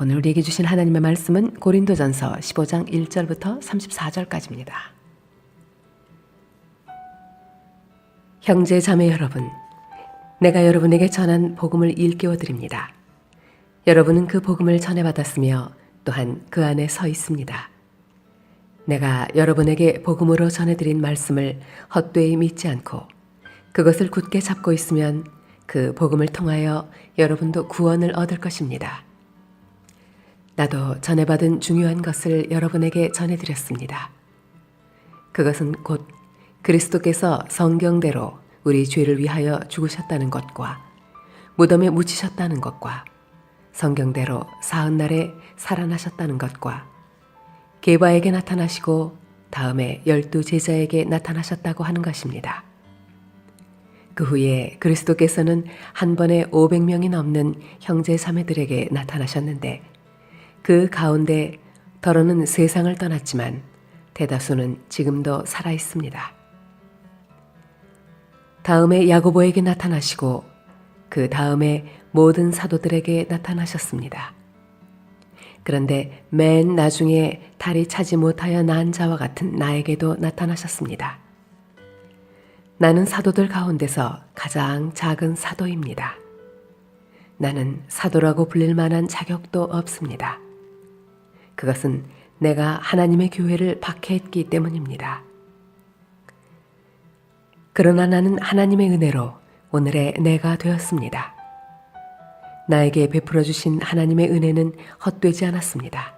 오늘 우리에게 주신 하나님의 말씀은 고린도전서 15장 1절부터 34절까지입니다. 형제 자매 여러분, 내가 여러분에게 전한 복음을 일깨워 드립니다. 여러분은 그 복음을 전해 받았으며 또한 그 안에 서 있습니다. 내가 여러분에게 복음으로 전해드린 말씀을 헛되이 믿지 않고 그것을 굳게 잡고 있으면 그 복음을 통하여 여러분도 구원을 얻을 것입니다. 나도 전해받은 중요한 것을 여러분에게 전해드렸습니다. 그것은 곧 그리스도께서 성경대로 우리 죄를 위하여 죽으셨다는 것과 무덤에 묻히셨다는 것과 성경대로 사흔날에 살아나셨다는 것과 게바에게 나타나시고 다음에 열두 제자에게 나타나셨다고 하는 것입니다. 그 후에 그리스도께서는 한 번에 500명이 넘는 형제 자매들에게 나타나셨는데 그 가운데 더러는 세상을 떠났지만 대다수는 지금도 살아 있습니다. 다음에 야고보에게 나타나시고 그 다음에 모든 사도들에게 나타나셨습니다. 그런데 맨 나중에 달이 차지 못하여 난 자와 같은 나에게도 나타나셨습니다. 나는 사도들 가운데서 가장 작은 사도입니다. 나는 사도라고 불릴 만한 자격도 없습니다. 그것은 내가 하나님의 교회를 박해했기 때문입니다. 그러나 나는 하나님의 은혜로 오늘의 내가 되었습니다. 나에게 베풀어 주신 하나님의 은혜는 헛되지 않았습니다.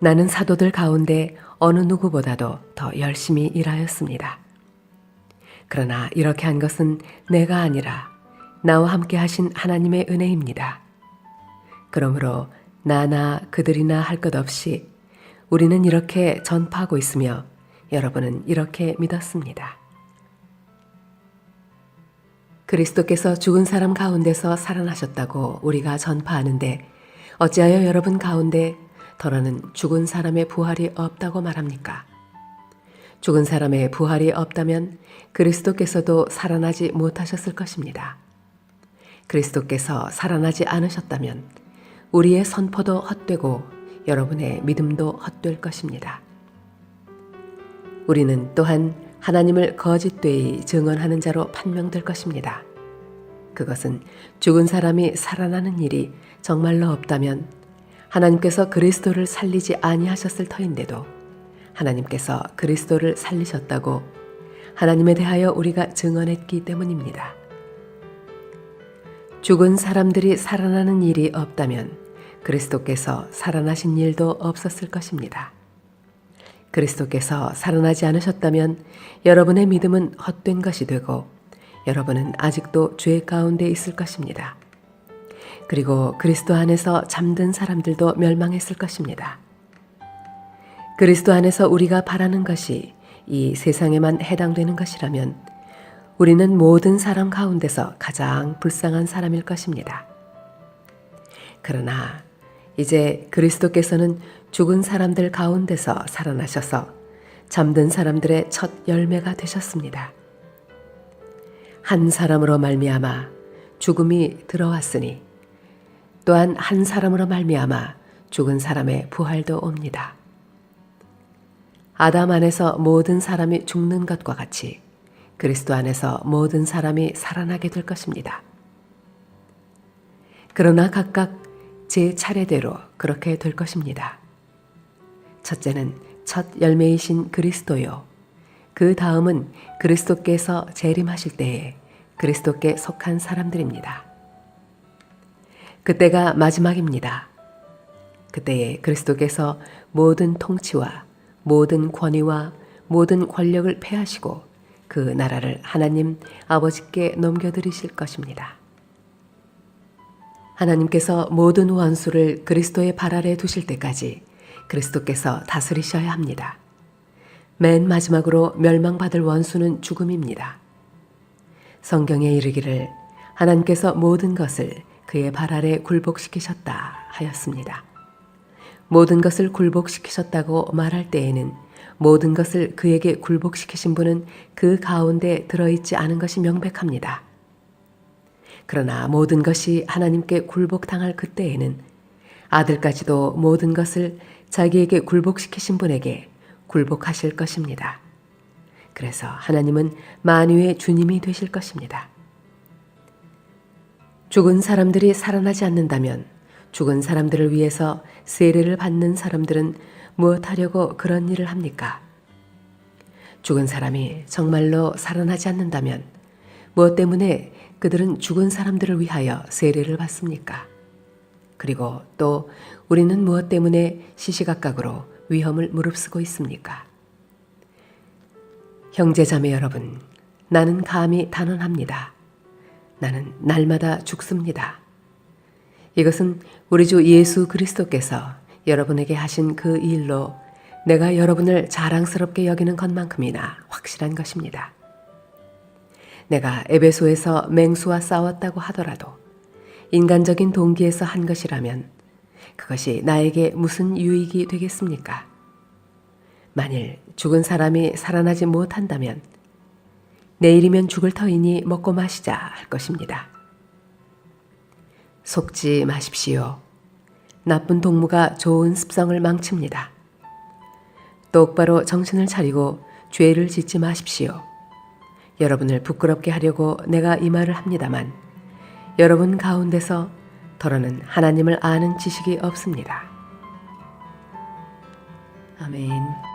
나는 사도들 가운데 어느 누구보다도 더 열심히 일하였습니다. 그러나 이렇게 한 것은 내가 아니라 나와 함께 하신 하나님의 은혜입니다. 그러므로 나나 그들이나 할 것 없이 우리는 이렇게 전파하고 있으며 여러분은 이렇게 믿었습니다. 그리스도께서 죽은 사람 가운데서 살아나셨다고 우리가 전파하는데 어찌하여 여러분 가운데 더러는 죽은 사람의 부활이 없다고 말합니까? 죽은 사람의 부활이 없다면 그리스도께서도 살아나지 못하셨을 것입니다. 그리스도께서 살아나지 않으셨다면 우리의 선포도 헛되고 여러분의 믿음도 헛될 것입니다. 우리는 또한 하나님을 거짓되이 증언하는 자로 판명될 것입니다. 그것은 죽은 사람이 살아나는 일이 정말로 없다면 하나님께서 그리스도를 살리지 아니하셨을 터인데도 하나님께서 그리스도를 살리셨다고 하나님에 대하여 우리가 증언했기 때문입니다. 죽은 사람들이 살아나는 일이 없다면 그리스도께서 살아나신 일도 없었을 것입니다. 그리스도께서 살아나지 않으셨다면 여러분의 믿음은 헛된 것이 되고 여러분은 아직도 죄 가운데 있을 것입니다. 그리고 그리스도 안에서 잠든 사람들도 멸망했을 것입니다. 그리스도 안에서 우리가 바라는 것이 이 세상에만 해당되는 것이라면 우리는 모든 사람 가운데서 가장 불쌍한 사람일 것입니다. 그러나 이제 그리스도께서는 죽은 사람들 가운데서 살아나셔서 잠든 사람들의 첫 열매가 되셨습니다. 한 사람으로 말미암아 죽음이 들어왔으니 또한 한 사람으로 말미암아 죽은 사람의 부활도 옵니다. 아담 안에서 모든 사람이 죽는 것과 같이 그리스도 안에서 모든 사람이 살아나게 될 것입니다. 그러나 각각 제 차례대로 그렇게 될 것입니다. 첫째는 첫 열매이신 그리스도요. 그 다음은 그리스도께서 재림하실 때에 그리스도께 속한 사람들입니다. 그때가 마지막입니다. 그때에 그리스도께서 모든 통치와 모든 권위와 모든 권력을 패하시고 그 나라를 하나님 아버지께 넘겨드리실 것입니다. 하나님께서 모든 원수를 그리스도의 발 아래 두실 때까지 그리스도께서 다스리셔야 합니다. 맨 마지막으로 멸망받을 원수는 죽음입니다. 성경에 이르기를 하나님께서 모든 것을 그의 발 아래 굴복시키셨다 하였습니다. 모든 것을 굴복시키셨다고 말할 때에는 모든 것을 그에게 굴복시키신 분은 그 가운데 들어있지 않은 것이 명백합니다. 그러나 모든 것이 하나님께 굴복당할 그때에는 아들까지도 모든 것을 자기에게 굴복시키신 분에게 굴복하실 것입니다. 그래서 하나님은 만유의 주님이 되실 것입니다. 죽은 사람들이 살아나지 않는다면 죽은 사람들을 위해서 세례를 받는 사람들은 무엇하려고 그런 일을 합니까? 죽은 사람이 정말로 살아나지 않는다면 무엇 때문에 그들은 죽은 사람들을 위하여 세례를 받습니까? 그리고 또 우리는 무엇 때문에 시시각각으로 위험을 무릅쓰고 있습니까? 형제자매 여러분, 나는 감히 단언합니다. 나는 날마다 죽습니다. 이것은 우리 주 예수 그리스도께서 여러분에게 하신 그 일로 내가 여러분을 자랑스럽게 여기는 것만큼이나 확실한 것입니다. 내가 에베소에서 맹수와 싸웠다고 하더라도 인간적인 동기에서 한 것이라면 그것이 나에게 무슨 유익이 되겠습니까? 만일 죽은 사람이 살아나지 못한다면 내일이면 죽을 터이니 먹고 마시자 할 것입니다. 속지 마십시오. 나쁜 동무가 좋은 습성을 망칩니다. 똑바로 정신을 차리고 죄를 짓지 마십시오. 여러분을 부끄럽게 하려고 내가 이 말을 합니다만 여러분 가운데서 더러는 하나님을 아는 지식이 없습니다. 아멘.